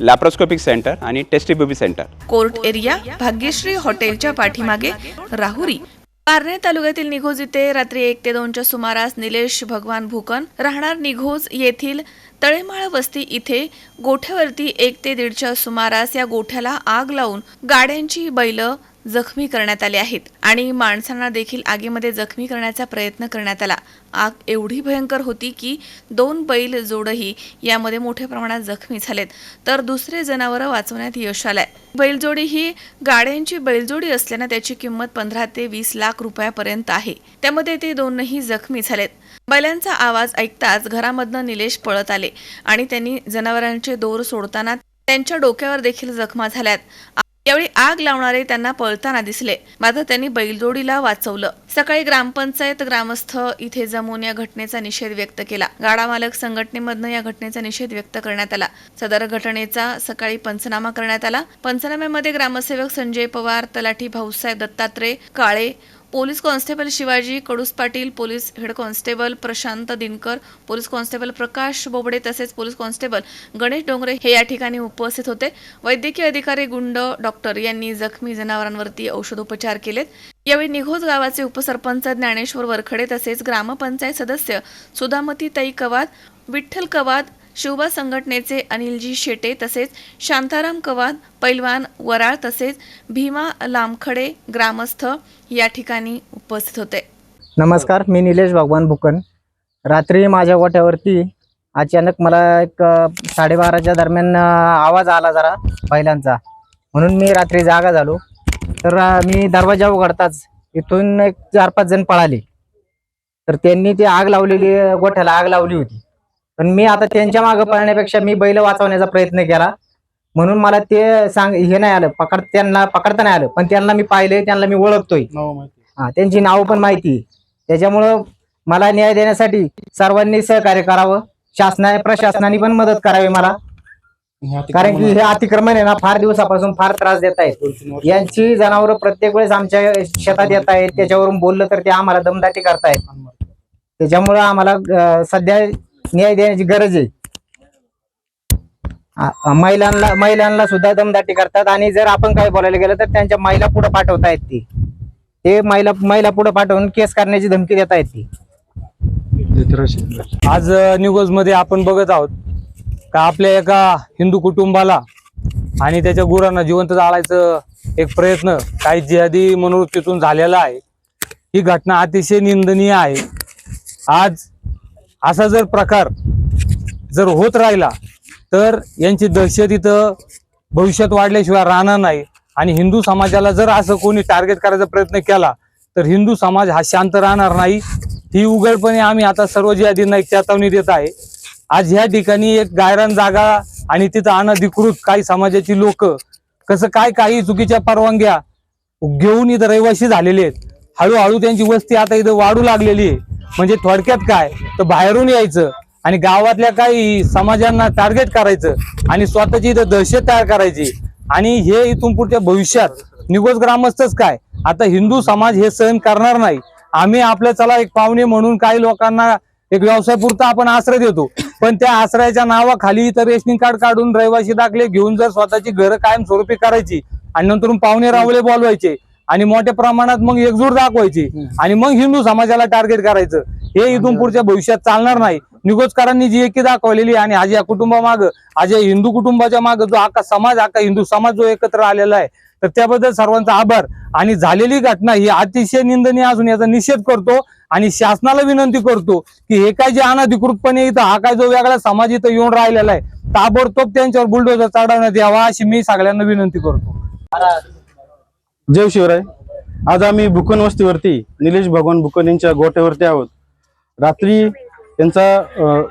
Laparoscopic centre आणि test tube baby centre court area Bhagyashree हॉटेलच्या पाठीमागे राहुरी. पारणे तालुक्यातील निघोज इथे रात्री एक ते दोनच्या सुमारास निलेश भगवान भूकन राहणार निघोज येथील तळेमाळ वस्ती इथे गोठ्यावरती एक ते दीडच्या सुमारास या गोठ्याला आग लावून गाड्यांची बैल जखमी करण्यात आले आहेत आणि माणसांना देखील आगीमध्ये जखमी करण्याचा प्रयत्न करण्यात आला. आग एवढी भयंकर होती की दोन बैल जोडही यामध्ये मोठ्या प्रमाणात जखमी झालेत. तर दुसरे जनावरं वाचवण्यात यश आलंय. बैलजोडी ही गाड्यांची बैलजोडी असल्यानं त्याची किंमत पंधरा ते वीस लाख रुपयापर्यंत आहे. त्यामध्ये ते दोनही जखमी झालेत. बैलांचा आवाज ऐकताच घरामधनं निलेश पळत आले आणि त्यांनी जनावरांचे दोर सोडताना त्यांच्या डोक्यावर देखील जखमा झाल्यात. यावेळी आग लावणारे त्यांना पळताना दिसले. मात्र त्यांनी बैलजोडीला वाचवलं. सकाळी ग्रामपंचायत ग्रामस्थ इथे जमून या घटनेचा निषेध व्यक्त केला. गाडा मालक संघटनेमधनं या घटनेचा निषेध व्यक्त करण्यात आला. सदर घटनेचा सकाळी पंचनामा करण्यात आला. पंचनाम्यामध्ये ग्रामसेवक संजय पवार तलाठी Bhausaheb Dattatray Kale police constable Shivaji Kadus Patil police head constable Prashant Dinkar police constable Prakash Bobde तसेच पोलीस कॉन्स्टेबल गणेश डोंगरे हे या ठिकाणी उपस्थित होते. वैद्यकीय अधिकारी गुंड डॉक्टर यांनी जखमी जनावरांवरती औषधोपचार केलेत. यावेळी निघोज गावाचे उपसरपंच ज्ञानेश्वर वरखडे तसेच ग्रामपंचायत सदस्य सुधामती ताई कवाद विठ्ठल कवाद शिवबा संघटनेचे अनिलजी शेटे तसेच शांताराम कवाद पैलवान वराळ तसेच भीमा लामखडे ग्रामस्थ या ठिकाणी उपस्थित होते. नमस्कार मी निलेश भगवान भुकन. रात्री माझ्या गोठ्यावरती अचानक मला एक साडेबाराच्या दरम्यान आवाज आला जरा बैलांचा म्हणून मी रात्री जागा झालो. तर मी दरवाजा उघडताच इथून एक चार पाच जण पळाले. तर त्यांनी ती आग लावलेली गोठ्याला आग लावली होती. पण मी आता त्यांच्या मागे पळण्यापेक्षा मी बैल वाचवण्याचा प्रयत्न केला. म्हणून मला ते सांग हे नाही आलं पकड त्यांना पकडता नाही आलं. पण त्यांना मी पाहिलंय त्यांना मी ओळखतोय. हा त्यांची नावं पण माहिती. त्याच्यामुळं मला न्याय देण्यासाठी सर्वांनी सहकार्य करावं. शासना प्रशासनाने पण मदत करावी मला. कारण की हे अतिक्रमण आहे ना फार दिवसापासून फार त्रास देत आहेत. यांची जनावरं प्रत्येक वेळेस आमच्या शेतात येत आहेत. त्याच्यावरून बोललं तर ते आम्हाला दमदाटी करतायत. त्याच्यामुळं आम्हाला सध्या न्याय देण्याची गरज आहे. महिलांना महिलांना सुद्धा दमदाटी करतात आणि जर आपण काय बोलायला गेलं तर त्यांच्या महिला पुढे पाठवतायत ती ते महिला महिला पुढे पाठवून केस करण्याची धमकी देत आहेत ती आज न्यूजमध्ये आपण बघत आहोत का आपल्या एका हिंदू कुटुंबाला आणि त्याच्या गुरांना जिवंत जाळायचं एक प्रयत्न काही जिहादी मनोवृत्तीतून झालेला आहे. ही घटना अतिशय निंदनीय आहे. आज असा जर प्रकार जर होत राहिला तर यांची दहशत इथं भविष्यात वाढल्याशिवाय राहणार नाही. आणि हिंदू समाजाला जर असं कोणी टार्गेट करायचा प्रयत्न केला तर हिंदू समाज हा शांत राहणार नाही. ही उघडपणे आम्ही आता सर्व जिहादींना एक चेतावणी देत आहे. आज ह्या ठिकाणी एक गायरान जागा आणि तिथं अनधिकृत काही समाजाची लोक कसं काय काही चुकीच्या परवानग्या घेऊन इथं रहिवासी झालेले आहेत. हळूहळू त्यांची वस्ती आता इथं वाढू लागलेली आहे. म्हणजे थोडक्यात काय? तर बाहेरून यायचं आणि गावातल्या काही समाजांना टार्गेट करायचं आणि स्वतःची इथं दहशत तयार करायची. आणि हे इथून पुढच्या भविष्यात निगोज ग्रामस्थच काय? आता हिंदू समाज हे सहन करणार नाही. आम्ही आपल्या चला एक पाहुणे म्हणून काही लोकांना एक व्यवसाय पुरता आपण आश्रय देतो. पण त्या आश्रयाच्या नावाखाली इथं रेशनिंग कार्ड काढून रहिवासी दाखले घेऊन जर स्वतःची घरं कायम स्वरूपी करायची आणि नंतर पाहुणे रावले बोलवायचे आणि मोठ्या प्रमाणात मग एकजूट दाखवायची. आणि मग हिंदू समाजाला टार्गेट करायचं. हे इथून पुढच्या भविष्यात चालणार नाही. निगोजकरांनी जी एकी दाखवलेली आणि आज या कुटुंबामाग आज या हिंदू कुटुंबाच्या माग जो अख्खा समाज अख्खा हिंदू समाज जो एकत्र आलेला आहे तर त्याबद्दल सर्वांचा आभार. आणि झालेली घटना ही अतिशय निंदनीय असून याचा निषेध करतो आणि शासनाला विनंती करतो की हे काय जे अनधिकृतपणे इथं हा काय जो वेगळा समाज इथं येऊन राहिलेला आहे ताबडतोब त्यांच्यावर बुलडोजर चढवण्यात यावा अशी मी सगळ्यांना विनंती करतो. जय शिवराय. आज आम्ही भुकन वस्तीवरती निलेश भगवान भुकन यांच्या गोट्यावरती आहोत. रात्री त्यांचा अं,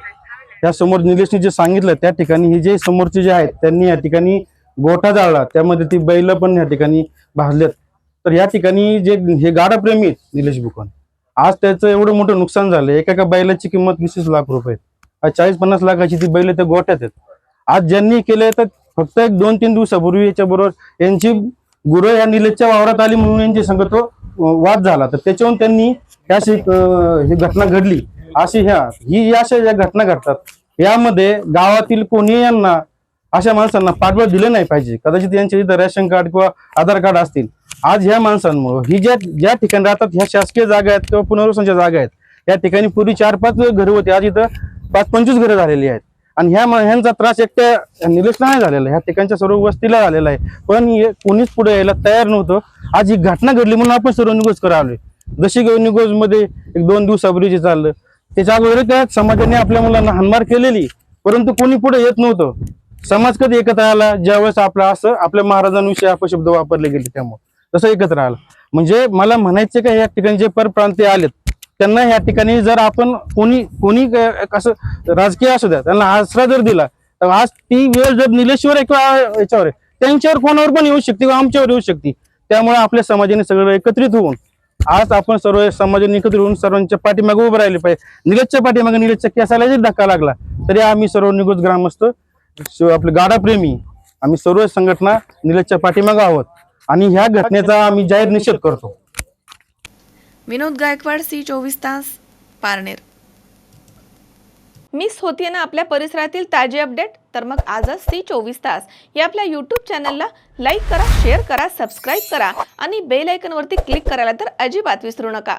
या समोर निलेशने जे सांगितलं त्या ठिकाणी हे जे समोरचे जे आहेत त्यांनी या ठिकाणी गोठा जाळला. त्यामध्ये ती बैल पण या ठिकाणी भाजलेत तर या ठिकाणी जे हे गाडाप्रेमी आहेत निलेश भुकन. आज त्याचं एवढं मोठं नुकसान झालं. एका एका बैलाची किंमत वीस लाख रुपये आज चाळीस पन्नास लाखाची ती बैल त्या गोठ्यात आहेत. आज ज्यांनी केले तर फक्त एक दोन तीन दिवसापूर्वी याच्याबरोबर यांची गुरु या निलेशच्या वावरात आली म्हणून यांची संगतो वाद झाला. तर त्याच्यावरून त्यांनी ह्या अशी, ही घटना घडली. अशी ह्या ही या अशा ज्या घटना घडतात. यामध्ये गावातील कोणी यांना अशा माणसांना पाठबळ दिलं नाही पाहिजे. कदाचित यांच्या इथं रेशन कार्ड किंवा आधार कार्ड असतील. आज ह्या माणसांमुळे ही ज्या ज्या ठिकाणी राहतात ह्या शासकीय जागा आहेत किंवा पुनर्वसनच्या जागा आहेत या ठिकाणी पूर्वी चार पाच घरं होती. आज इथं पाच पंचवीस घरं झालेली आहेत. आणि ह्या ह्यांचा त्रास एकट्या निलेशला नाही झालेला ह्या ठिकाणच्या सर्व वस्तीला झालेला आहे. पण हे कोणीच पुढे यायला तयार नव्हतं. आज ही घटना घडली म्हणून आपण सर्व निगोज करा जशी निगोजमध्ये एक दोन दिवसापूर्वी जे चाललं. त्याच्या अगोदर त्या समाजाने आपल्या मुलांना हानमार केलेली. परंतु कोणी पुढे येत नव्हतं. समाज कधी एकत्र आला? ज्यावेळेस आपला असं आपल्या महाराजांविषयी अपशब्द वापरले गेले त्यामुळे. तसं एकत्र आलं. म्हणजे मला म्हणायचं का या ठिकाणी जे परप्रांतीय आलेत त्यांना या ठिकाणी जर आपण कोणी कोणी क- कसं राजकीय असू द्या त्यांना आसरा जर दिला तर आज ती वेळ जर निलेश्वर आहे किंवा याच्यावर आहे त्यांच्यावर कोणावर पण येऊ शकते किंवा आमच्यावर येऊ शकते. त्यामुळे आपल्या समाजाने सगळं एकत्रित होऊन आज आपण सर्व समाजाने एकत्रित होऊन सर्वांच्या पाठीमागे उभं राहिले पाहिजे. निलेशच्या पाठीमागे निलेशच्या केसाला जरी धक्का लागला तरी आम्ही सर्व निगोज ग्रामस्थ आपले गाडाप्रेमी आम्ही सर्व संघटना निलेशच्या पाठीमागे आहोत. आणि ह्या घटनेचा आम्ही जाहीर निषेध करतो. विनोद गायकवाड सी चोवीस तास पारनेर. मिस होतीये ना आपल्या परिसरातील ताजे अपडेट? तर मग आजच सी चोवीस तास. या आपल्या यूट्यूब चॅनलला लाईक करा शेअर करा सबस्क्राईब करा आणि बेल आयकनवरती क्लिक करायला तर अजिबात विसरू नका.